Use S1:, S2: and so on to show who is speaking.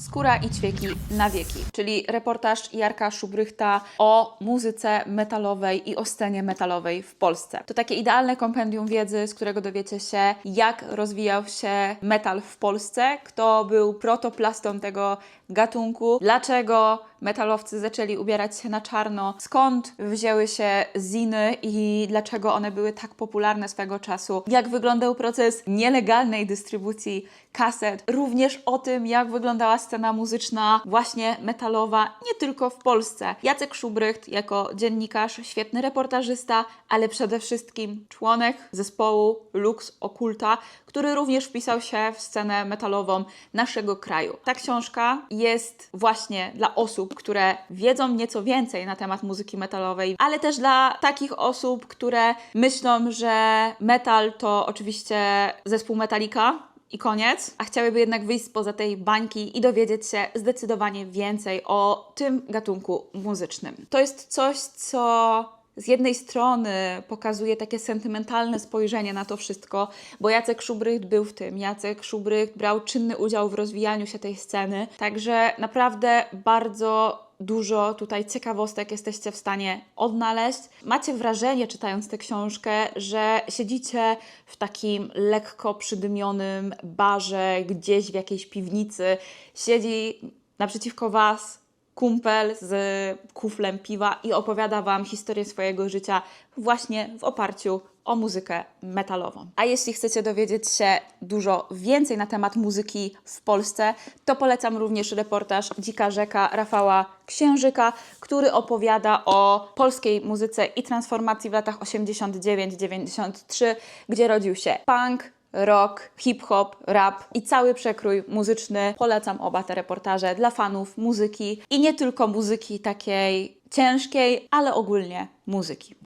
S1: Skóra i ćwieki na wieki, czyli reportaż Jarka Szubrychta o muzyce metalowej i o scenie metalowej w Polsce. To takie idealne kompendium wiedzy, z którego dowiecie się, jak rozwijał się metal w Polsce, kto był protoplastą tego gatunku, dlaczego metalowcy zaczęli ubierać się na czarno, skąd wzięły się ziny i dlaczego one były tak popularne swego czasu, jak wyglądał proces nielegalnej dystrybucji kaset, również o tym, jak wyglądała scena muzyczna, właśnie metalowa, nie tylko w Polsce. Jacek Szubrycht jako dziennikarz, świetny reportażysta, ale przede wszystkim członek zespołu Lux Okulta, który również wpisał się w scenę metalową naszego kraju. Ta książka jest właśnie dla osób, które wiedzą nieco więcej na temat muzyki metalowej, ale też dla takich osób, które myślą, że metal to oczywiście zespół Metallica, i koniec, a chciałyby jednak wyjść spoza tej bańki i dowiedzieć się zdecydowanie więcej o tym gatunku muzycznym. To jest coś, co z jednej strony pokazuje takie sentymentalne spojrzenie na to wszystko, bo Jacek Szubrycht był w tym, Jacek Szubrycht brał czynny udział w rozwijaniu się tej sceny, także naprawdę bardzo dużo tutaj ciekawostek jesteście w stanie odnaleźć. Macie wrażenie, czytając tę książkę, że siedzicie w takim lekko przydymionym barze, gdzieś w jakiejś piwnicy. Siedzi naprzeciwko Was kumpel z kuflem piwa i opowiada Wam historię swojego życia właśnie w oparciu o muzykę metalową. A jeśli chcecie dowiedzieć się dużo więcej na temat muzyki w Polsce, to polecam również reportaż Dzika Rzeka Rafała Księżyka, który opowiada o polskiej muzyce i transformacji w latach 89-93, gdzie rodził się punk, rock, hip-hop, rap i cały przekrój muzyczny. Polecam oba te reportaże dla fanów muzyki i nie tylko muzyki takiej ciężkiej, ale ogólnie muzyki.